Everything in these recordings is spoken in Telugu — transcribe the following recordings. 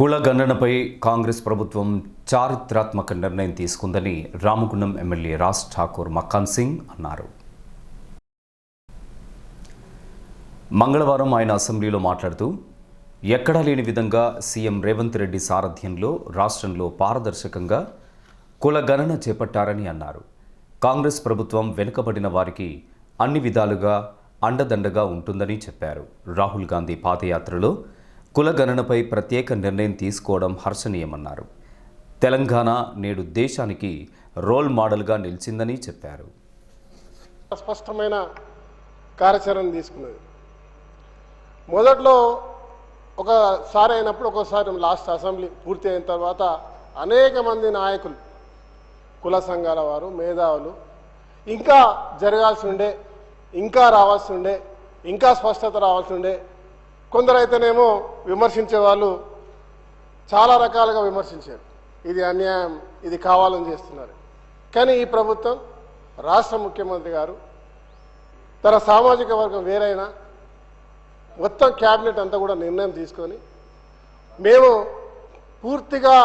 కులగణనపై కాంగ్రెస్ ప్రభుత్వం చారిత్రాత్మక నిర్ణయం తీసుకుందని రామగుండం ఎమ్మెల్యే రాజ్ ఠాకూర్ మక్కాన్ సింగ్ అన్నారు. మంగళవారం ఆయన అసెంబ్లీలో మాట్లాడుతూ ఎక్కడా లేని విధంగా సీఎం రేవంత్ రెడ్డి సారథ్యంలో రాష్ట్రంలో పారదర్శకంగా కులగణన చేపట్టారని అన్నారు. కాంగ్రెస్ ప్రభుత్వం వెనుకబడిన వారికి అన్ని విధాలుగా అండదండగా ఉంటుందని చెప్పారు. రాహుల్ గాంధీ పాదయాత్రలో కులగణనపై ప్రత్యేక నిర్ణయం తీసుకోవడం హర్షణీయమన్నారు. తెలంగాణ నేడు దేశానికి రోల్ మోడల్గా నిలిచిందని చెప్పారు. స్పష్టమైన కార్యాచరణ తీసుకున్నది. మొదట్లో ఒకసారి అయినప్పుడు ఒకసారి లాస్ట్ అసెంబ్లీ పూర్తి అయిన తర్వాత అనేక మంది నాయకులు కుల సంఘాల వారు మేధావులు ఇంకా జరగాల్సి ఉండే ఇంకా రావాల్సి ఉండే ఇంకా స్పష్టత రావాల్సి ఉండే కొందరైతేనేమో విమర్శించే వాళ్ళు చాలా రకాలుగా విమర్శించారు. ఇది అన్యాయం ఇది కావాలని చేస్తున్నారు. కానీ ఈ ప్రభుత్వం రాష్ట్ర ముఖ్యమంత్రి గారు తన సామాజిక వర్గం వేరైనా మొత్తం క్యాబినెట్ అంతా కూడా నిర్ణయం తీసుకొని మేము పూర్తిగా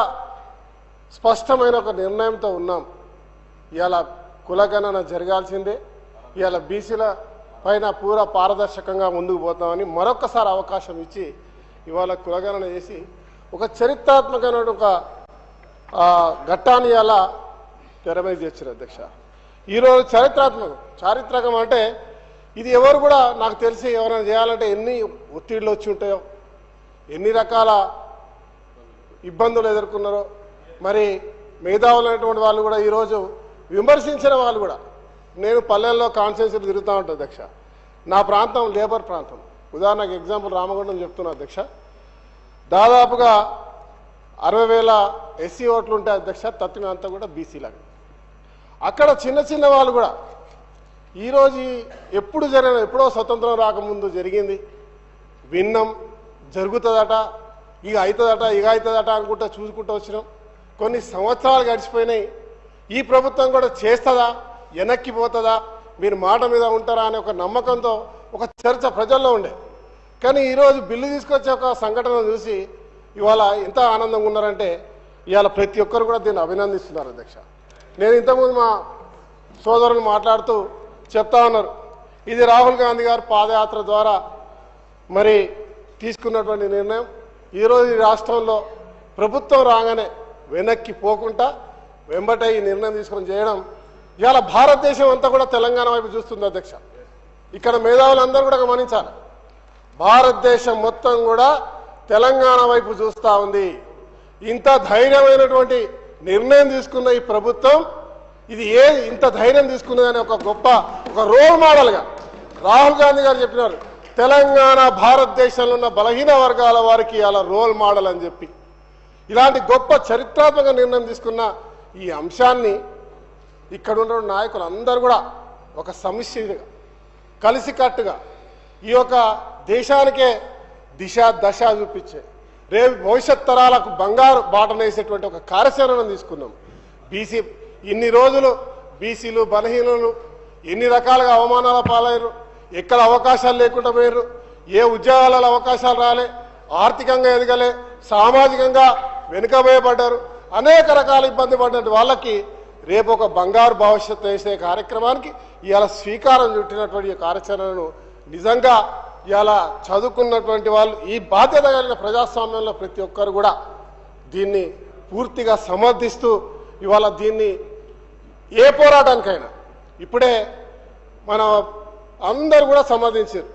స్పష్టమైన ఒక నిర్ణయంతో ఉన్నాం. ఇవాళ కులగణన జరగాల్సిందే. ఇవాళ బీసీల పైన పూర పారదర్శకంగా ముందుకు పోతామని మరొకసారి అవకాశం ఇచ్చి ఇవాళ కులగణన చేసి ఒక చరిత్రాత్మకమైన ఒక ఘట్టాన్ని అలా తెర మీద తెచ్చారు అధ్యక్ష. ఈరోజు చరిత్రాత్మకం చారిత్రకం అంటే ఇది ఎవరు కూడా నాకు తెలిసి ఎవరైనా చేయాలంటే ఎన్ని ఒత్తిడిలు వచ్చి ఉంటాయో ఎన్ని రకాల ఇబ్బందులు ఎదుర్కొన్నారో మరి మేధావులైనటువంటి వాళ్ళు కూడా ఈరోజు విమర్శించిన వాళ్ళు కూడా నేను పల్లెల్లో కాన్స్టిట్యూన్సీలు తిరుగుతూ ఉంటాను అధ్యక్ష. నా ప్రాంతం లేబర్ ప్రాంతం. ఉదాహరణకు ఎగ్జాంపుల్ రామగుండం చెప్తున్నా అధ్యక్ష. దాదాపుగా అరవై వేల ఎస్సీ ఓట్లు ఉంటాయి అధ్యక్ష తత్వం అంతా కూడా బీసీలాగా అక్కడ చిన్న చిన్న వాళ్ళు కూడా ఈరోజు ఎప్పుడు జరిగిన ఎప్పుడో స్వతంత్రం రాకముందు జరిగింది. విన్నాం జరుగుతుందట ఇక అవుతుందట ఇక అవుతుందట అనుకుంటా చూసుకుంటూ వచ్చినాం. కొన్ని సంవత్సరాలు గడిచిపోయినాయి. ఈ ప్రభుత్వం కూడా చేస్తుందా? వెనక్కి పోతుందా? మీరు మాట మీద ఉంటారా అనే ఒక నమ్మకంతో ఒక చర్చ ప్రజల్లో ఉండే. కానీ ఈరోజు బిల్లు తీసుకొచ్చే ఒక సంఘటన చూసి ఇవాళ ఎంత ఆనందంగా ఉన్నారంటే ఇవాళ ప్రతి ఒక్కరు కూడా దీన్ని అభినందిస్తున్నారు అధ్యక్ష. నేను ఇంతకుముందు మా సోదరులు మాట్లాడుతూ చెప్తా ఉన్నారు. ఇది రాహుల్ గాంధీ గారు పాదయాత్ర ద్వారా మరి తీసుకున్నటువంటి నిర్ణయం. ఈరోజు ఈ రాష్ట్రంలో ప్రభుత్వం రాగానే వెనక్కి పోకుండా వెంబట ఈ నిర్ణయం తీసుకొని చేయడం ఇవాళ భారతదేశం అంతా కూడా తెలంగాణ వైపు చూస్తుంది అధ్యక్ష. ఇక్కడ మేధావులందరూ కూడా గమనించాలి. భారతదేశం మొత్తం కూడా తెలంగాణ వైపు చూస్తూ ఉంది. ఇంత ధైర్యమైనటువంటి నిర్ణయం తీసుకున్న ఈ ప్రభుత్వం ఇది ఏ ఇంత ధైర్యం తీసుకున్నదని ఒక గొప్ప ఒక రోల్ మోడల్గా రాహుల్ గాంధీ గారు చెప్పినారు. తెలంగాణ భారతదేశంలో ఉన్న బలహీన వర్గాల వారికి అలా రోల్ మోడల్ అని చెప్పి. ఇలాంటి గొప్ప చరిత్రాత్మక నిర్ణయం తీసుకున్న ఈ అంశాన్ని ఇక్కడ ఉన్న నాయకులు అందరూ కూడా ఒక సమిష్టిగా కలిసికట్టుగా ఈ యొక్క దేశానికే దిశ దశ చూపించే రేపు భవిష్యత్ తరాలకు బంగారు బాటనేసేటువంటి ఒక కార్యాచరణను తీసుకున్నాం. బీసీ ఇన్ని రోజులు బీసీలు బలహీనులు ఎన్ని రకాలుగా అవమానాల పాలయ్యారు ఎక్కడ అవకాశాలు లేకుండా పోయారు ఏ ఉద్యోగాలలో అవకాశాలు రాలే ఆర్థికంగా ఎదగలే సామాజికంగా వెనుకబోయబడ్డారు అనేక రకాల ఇబ్బంది పడిన వాళ్ళకి రేపు ఒక బంగారు భవిష్యత్తు వేసే కార్యక్రమానికి ఇవాళ స్వీకారం చుట్టినటువంటి కార్యాచరణను నిజంగా ఇవాళ చదువుకున్నటువంటి వాళ్ళు ఈ బాధ్యత కలిగిన ప్రజాస్వామ్యంలో ప్రతి ఒక్కరు కూడా దీన్ని పూర్తిగా సమర్థిస్తూ ఇవాళ దీన్ని ఏ పోరాటానికైనా ఇప్పుడే మన అందరు కూడా సమర్థించారు.